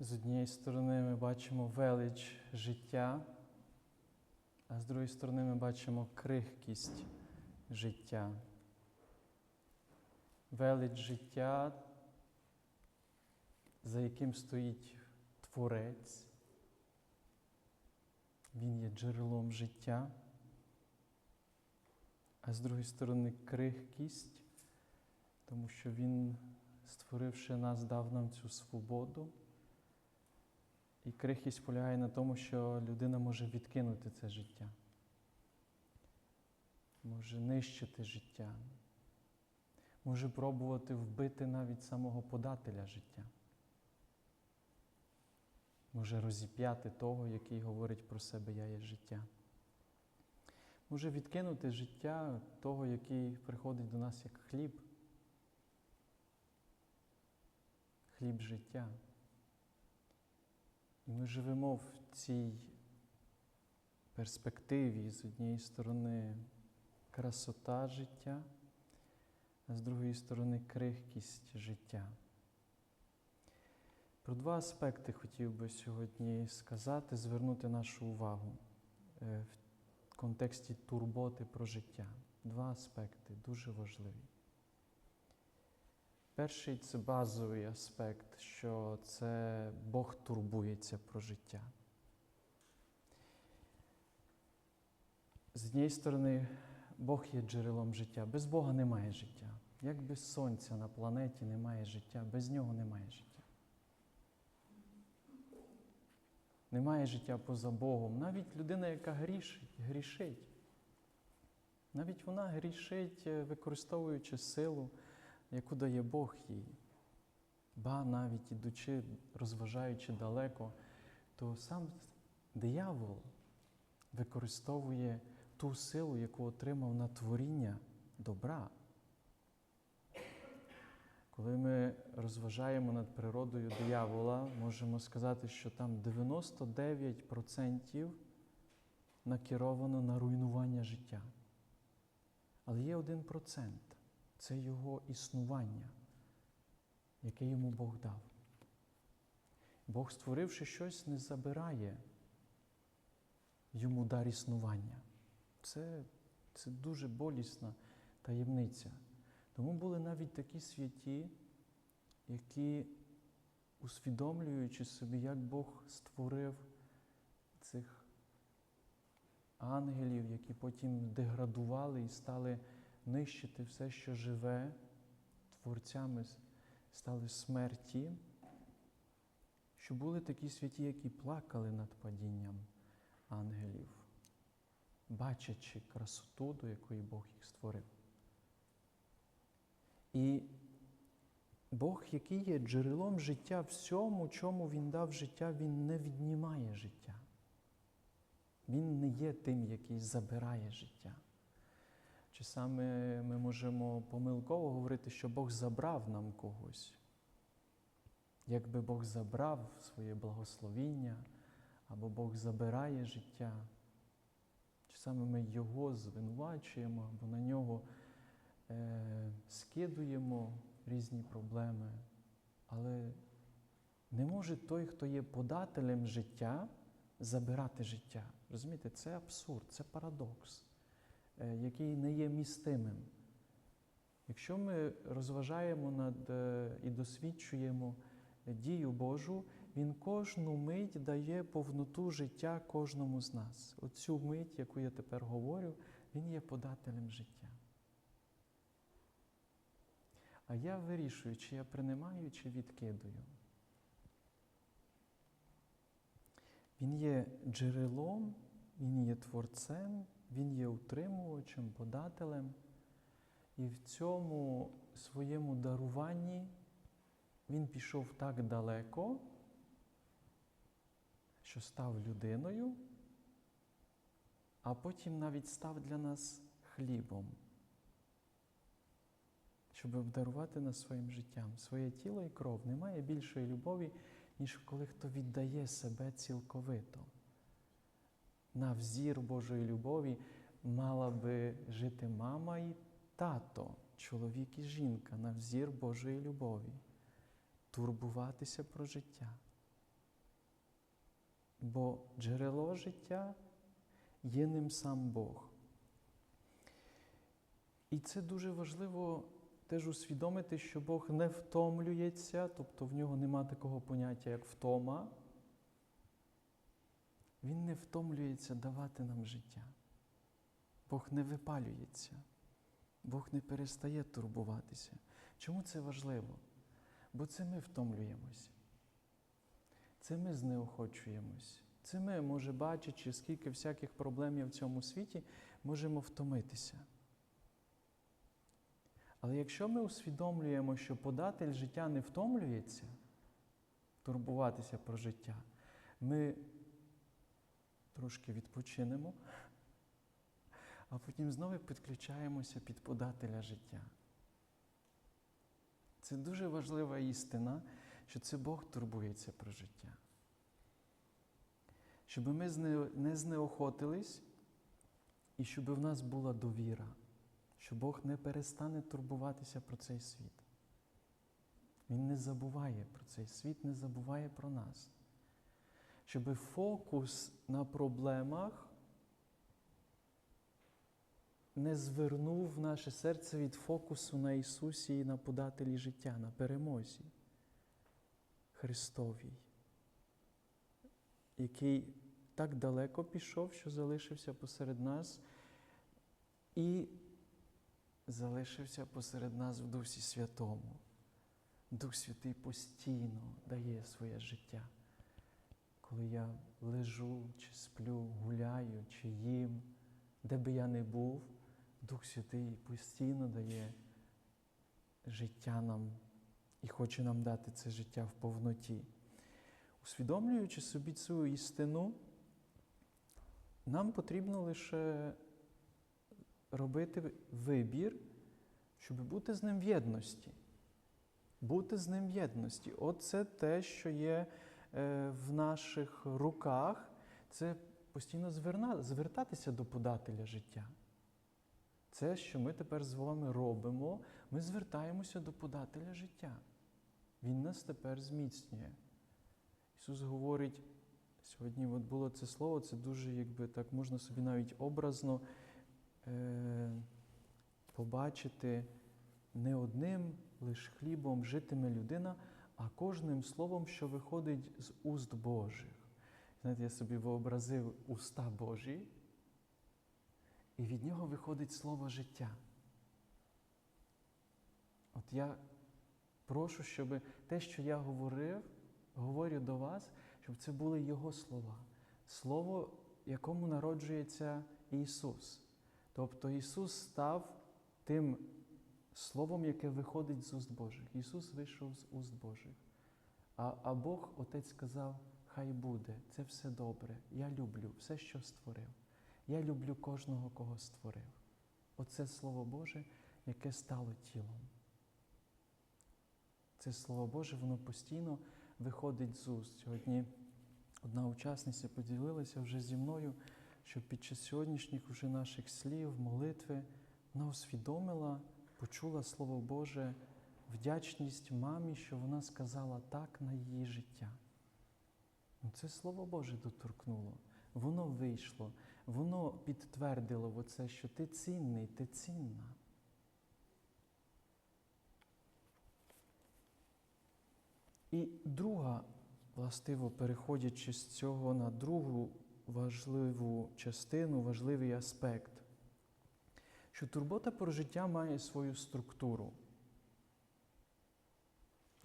З однієї сторони ми бачимо велич життя, а з другої сторони ми бачимо крихкість життя. Велич життя, за яким стоїть Творець. Він є джерелом життя, а з другої сторони крихкість, тому що Він, створивши нас, дав нам цю свободу. І крихкість полягає на тому, що людина може відкинути це життя, може нищити життя, може пробувати вбити навіть самого подателя життя, може розіп'яти того, який говорить про себе Я є життя. Може відкинути життя того, який приходить до нас як хліб, хліб життя. І ми живемо в цій перспективі з однієї сторони красота життя, а з другої сторони крихкість життя. Про два аспекти хотів би сьогодні сказати, звернути нашу увагу е, в контексті турботи про життя. Два аспекти дуже важливі. Перший це базовий аспект, що це Бог турбується про життя. З однієї сторони, Бог є джерелом життя. Без Бога немає життя. Як без сонця на планеті немає життя, без нього немає життя. Немає життя поза Богом. Навіть людина, яка грішить, грішить. Навіть вона грішить, використовуючи силу яку дає Бог їй. Ба навіть ідучи, розважаючи далеко, то сам диявол використовує ту силу, яку отримав на творіння добра. Коли ми розважаємо над природою диявола, можемо сказати, що там 99% накеровано на руйнування життя. Але є 1% це його існування, яке йому Бог дав. Бог, створивши щось, не забирає йому дар існування. Це, це дуже болісна таємниця. Тому були навіть такі святі, які, усвідомлюючи собі, як Бог створив цих ангелів, які потім деградували і стали нищити все, що живе, творцями стали смерті, що були такі святі, які плакали над падінням ангелів, бачачи красоту, до якої Бог їх створив. І Бог, який є джерелом життя всьому, чому Він дав життя, Він не віднімає життя. Він не є тим, який забирає життя. Чи саме ми можемо помилково говорити, що Бог забрав нам когось? Якби Бог забрав своє благословіння, або Бог забирає життя, чи саме ми Його звинувачуємо, або на нього е, скидуємо різні проблеми. Але не може той, хто є подателем життя, забирати життя. Розумієте, це абсурд, це парадокс. Е, який не є містимим. Якщо ми розважаємо над е, і досвідчуємо дію Божу, Він кожну мить дає повноту життя кожному з нас. Оцю мить, яку я тепер говорю, Він є подателем життя. А я вирішую, чи я приймаю, чи відкидую. Він є джерелом, він є творцем, він є утримувачем, подателем, і в цьому своєму даруванні він пішов так далеко, що став людиною, а потім навіть став для нас хлібом, щоб обдарувати нас своїм життям. Своє тіло і кров. Немає більшої любові, ніж коли хто віддає себе цілковито на взір Божої любові мала би жити мама і тато, чоловік і жінка на взір Божої любові, турбуватися про життя. Бо джерело життя є ним сам Бог. І це дуже важливо теж усвідомити, що Бог не втомлюється, тобто в нього нема такого поняття, як втома. Він не втомлюється давати нам життя. Бог не випалюється. Бог не перестає турбуватися. Чому це важливо? Бо це ми втомлюємось. Це ми знеохочуємось. Це ми, може, бачачи, скільки всяких проблем є в цьому світі, можемо втомитися. Але якщо ми усвідомлюємо, що податель життя не втомлюється, турбуватися про життя, ми трошки відпочинемо, а потім знову підключаємося під подателя життя. Це дуже важлива істина, що це Бог турбується про життя. Щоб ми не знеохотились і щоб в нас була довіра, що Бог не перестане турбуватися про цей світ. Він не забуває про цей світ, не забуває про нас. Щоб фокус на проблемах не звернув наше серце від фокусу на Ісусі і на подателі життя, на перемозі Христовій, який так далеко пішов, що залишився посеред нас і залишився посеред нас в Дусі Святому. Дух Святий постійно дає своє життя. Коли я лежу, чи сплю, гуляю, чи їм, де би я не був, Дух Святий постійно дає життя нам і хоче нам дати це життя в повноті. Усвідомлюючи собі цю істину, нам потрібно лише робити вибір, щоб бути з ним в єдності. Бути з ним в єдності. Оце те, що є в наших руках, це постійно звертатися до подателя життя. Це, що ми тепер з вами робимо, ми звертаємося до подателя життя. Він нас тепер зміцнює. Ісус говорить, сьогодні от було це слово, це дуже, якби так можна собі навіть образно е, побачити не одним лише хлібом житиме людина, а кожним словом, що виходить з уст Божих. Знаєте, я собі вообразив уста Божі, і від нього виходить слово життя. От я прошу, щоб те, що я говорив, говорю до вас, щоб це були Його слова. Слово, якому народжується Ісус. Тобто Ісус став тим Словом, яке виходить з уст Божих. Ісус вийшов з уст Божих. А, а Бог, Отець сказав, хай буде, це все добре. Я люблю все, що створив. Я люблю кожного, кого створив. Оце Слово Боже, яке стало тілом. Це Слово Боже, воно постійно виходить з уст. Сьогодні одна учасниця поділилася вже зі мною, що під час сьогоднішніх вже наших слів, молитви, вона усвідомила, почула Слово Боже, вдячність мамі, що вона сказала так на її життя. Ну, Це Слово Боже доторкнуло. Воно вийшло, воно підтвердило оце, що ти цінний, ти цінна. І друга, властиво, переходячи з цього на другу важливу частину, важливий аспект, що турбота про життя має свою структуру.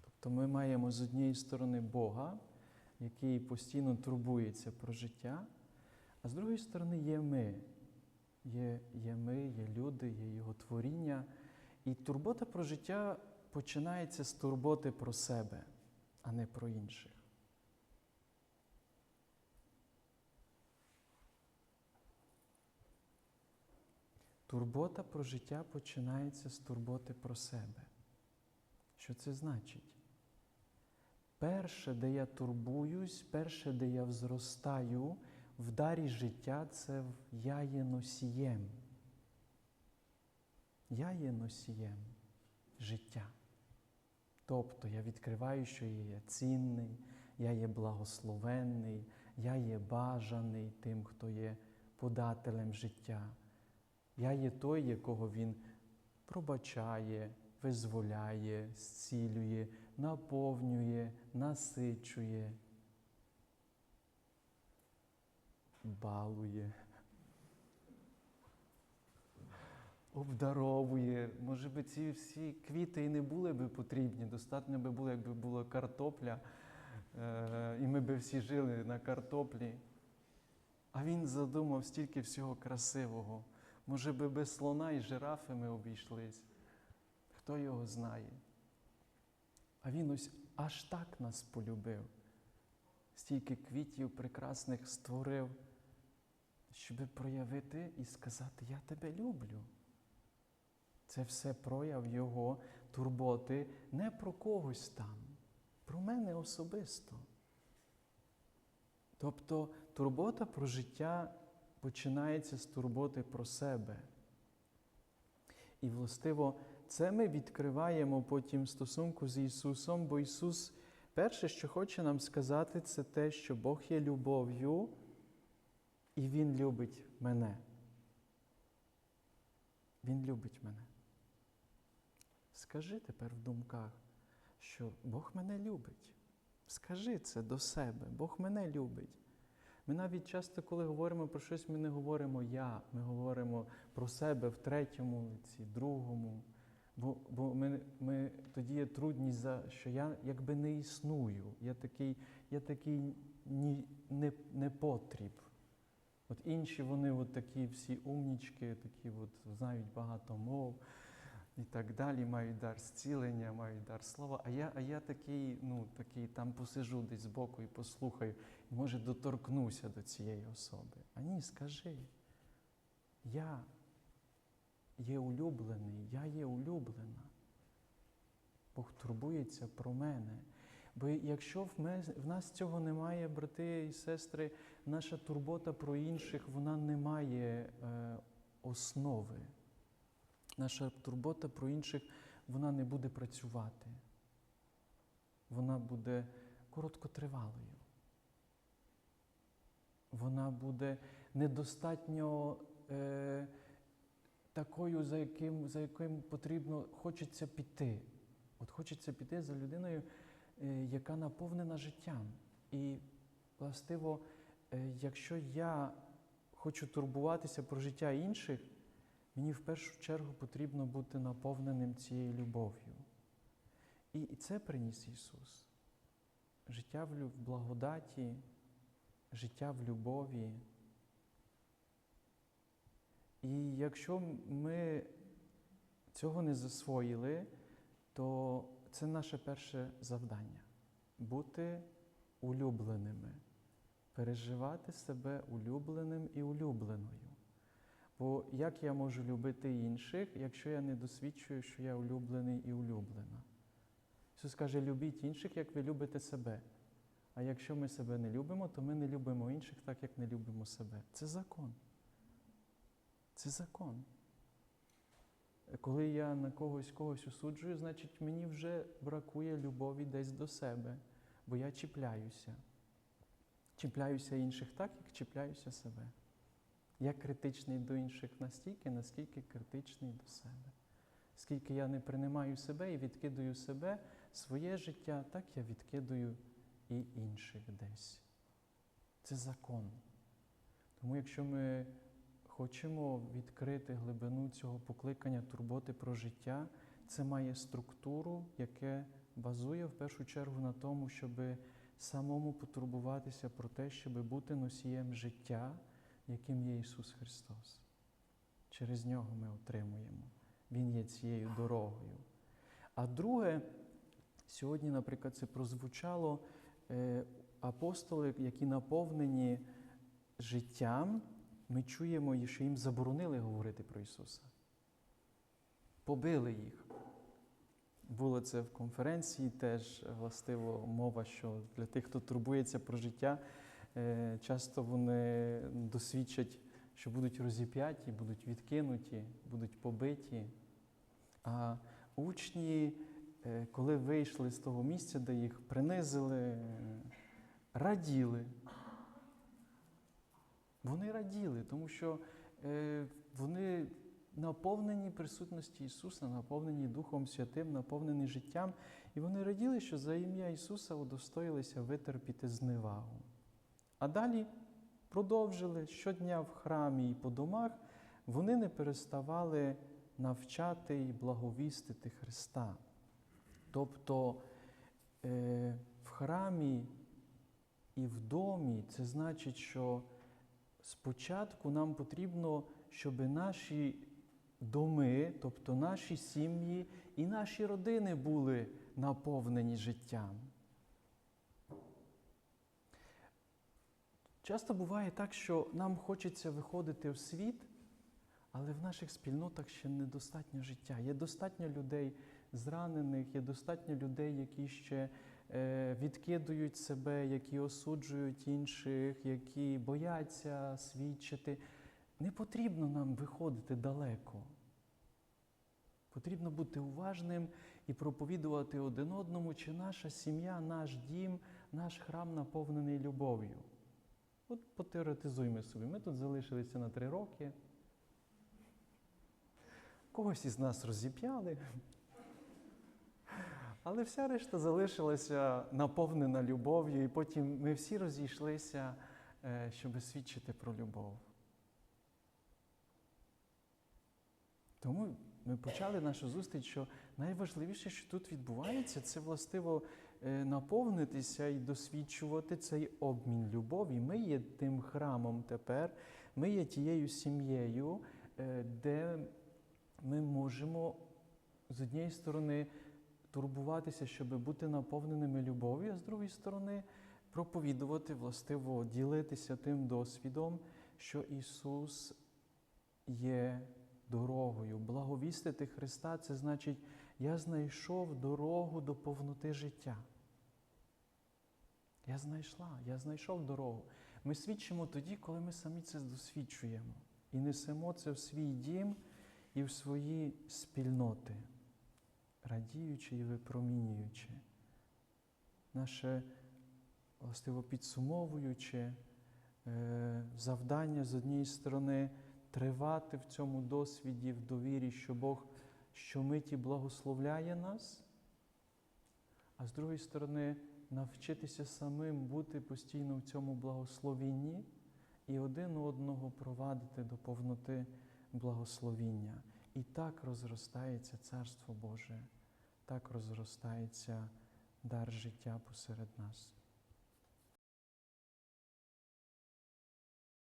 Тобто ми маємо з однієї сторони Бога, який постійно турбується про життя, а з другої сторони є ми. Є, є ми, є люди, є його творіння. І турбота про життя починається з турботи про себе, а не про інших. Турбота про життя починається з турботи про себе. Що це значить? Перше, де я турбуюсь, перше, де я взростаю в дарі життя, це я є носієм. Я є носієм життя. Тобто я відкриваю, що я є цінний, я є благословенний, Я є бажаний тим, хто є подателем життя. Я є той, якого Він пробачає, визволяє, зцілює, наповнює, насичує, балує, обдаровує. Може би ці всі квіти і не були би потрібні, достатньо би було, якби була картопля, е, і ми би всі жили на картоплі. А він задумав стільки всього красивого. Може би без слона і жирафи ми обійшлись. Хто його знає? А він ось аж так нас полюбив, стільки квітів прекрасних створив, щоб проявити і сказати, я тебе люблю. Це все прояв Його турботи не про когось там, про мене особисто. Тобто турбота про життя починається з турботи про себе. І, властиво, це ми відкриваємо потім стосунку з Ісусом, бо Ісус перше, що хоче нам сказати, це те, що Бог є любов'ю, і Він любить мене. Він любить мене. Скажи тепер в думках, що Бог мене любить. Скажи це до себе, Бог мене любить. Ми навіть часто, коли говоримо про щось, ми не говоримо я, ми говоримо про себе в третьому лиці, другому. Бо, бо ми, ми, тоді є трудність, за, що я якби не існую. Я такий, я такий ні, не, потріб. От інші вони от такі всі умнічки, такі от знають багато мов і так далі, мають дар зцілення, мають дар слова. А я, а я такий, ну, такий там посижу десь збоку і послухаю, і може доторкнуся до цієї особи. А ні, скажи, я є улюблений, я є улюблена. Бог турбується про мене. Бо якщо в, нас цього немає, брати і сестри, наша турбота про інших, вона не має е, основи. Наша турбота про інших, вона не буде працювати. Вона буде короткотривалою. Вона буде недостатньо е, такою, за яким, за яким потрібно хочеться піти. От хочеться піти за людиною, е, яка наповнена життям. І, властиво, е, якщо я хочу турбуватися про життя інших, мені в першу чергу потрібно бути наповненим цією любов'ю. І, це приніс Ісус. Життя в благодаті, життя в любові. І якщо ми цього не засвоїли, то це наше перше завдання бути улюбленими, переживати себе улюбленим і улюбленою. Бо як я можу любити інших, якщо я не досвідчую, що я улюблений і улюблена? Ісус каже, любіть інших, як ви любите себе. А якщо ми себе не любимо, то ми не любимо інших так, як не любимо себе. Це закон. Це закон. Коли я на когось когось осуджую, значить мені вже бракує любові десь до себе, бо я чіпляюся. Чіпляюся інших так, як чіпляюся себе. Я критичний до інших настільки, наскільки критичний до себе. Скільки я не приймаю себе і відкидую себе, своє життя, так я відкидую і інших десь. Це закон. Тому якщо ми хочемо відкрити глибину цього покликання турботи про життя, це має структуру, яке базує в першу чергу на тому, щоб самому потурбуватися про те, щоб бути носієм життя, яким є Ісус Христос. Через нього ми отримуємо. Він є цією дорогою. А друге, сьогодні, наприклад, це прозвучало е, апостоли, які наповнені життям, ми чуємо, що їм заборонили говорити про Ісуса. Побили їх. Було це в конференції теж властиво мова, що для тих, хто турбується про життя, часто вони досвідчать, що будуть розіп'яті, будуть відкинуті, будуть побиті. А учні, е, коли вийшли з того місця, де їх принизили, е, раділи, Вони раділи, тому що е, вони наповнені присутності Ісуса, наповнені Духом Святим, наповнені життям. І вони раділи, що за ім'я Ісуса удостоїлися витерпіти зневагу. А далі продовжили щодня в храмі і по домах, вони не переставали навчати і благовістити Христа. Тобто е, в храмі і в домі це значить, що спочатку нам потрібно, щоб наші доми, тобто наші сім'ї і наші родини були наповнені життям. Часто буває так, що нам хочеться виходити в світ, але в наших спільнотах ще недостатньо життя. Є достатньо людей зранених, є достатньо людей, які ще е, відкидують себе, які осуджують інших, які бояться свідчити. Не потрібно нам виходити далеко. Потрібно бути уважним і проповідувати один одному, чи наша сім'я, наш дім, наш храм наповнений любов'ю. От потеоретизуємо собі. Ми тут залишилися на три роки. Когось із нас розіп'яли. Але вся решта залишилася наповнена любов'ю, і потім ми всі розійшлися, е, щоб свідчити про любов. Тому ми почали нашу зустріч, що найважливіше, що тут відбувається, це властиво наповнитися і досвідчувати цей обмін любові. Ми є тим храмом тепер, ми є тією сім'єю, е, де ми можемо з однієї сторони турбуватися, щоб бути наповненими любов'ю, а з другої сторони проповідувати, властиво ділитися тим досвідом, що Ісус є дорогою. Благовістити Христа це значить, я знайшов дорогу до повноти життя. Я знайшла, я знайшов дорогу. Ми свідчимо тоді, коли ми самі це досвідчуємо і несемо це в свій дім і в свої спільноти, радіючи і випромінюючи. Наше, властиво підсумовуючи, е, завдання з однієї сторони тривати в цьому досвіді, в довірі, що Бог щомиті благословляє нас, а з другої сторони, навчитися самим бути постійно в цьому благословінні і один одного провадити до повноти благословіння. І так розростається Царство Боже, так розростається дар життя посеред нас.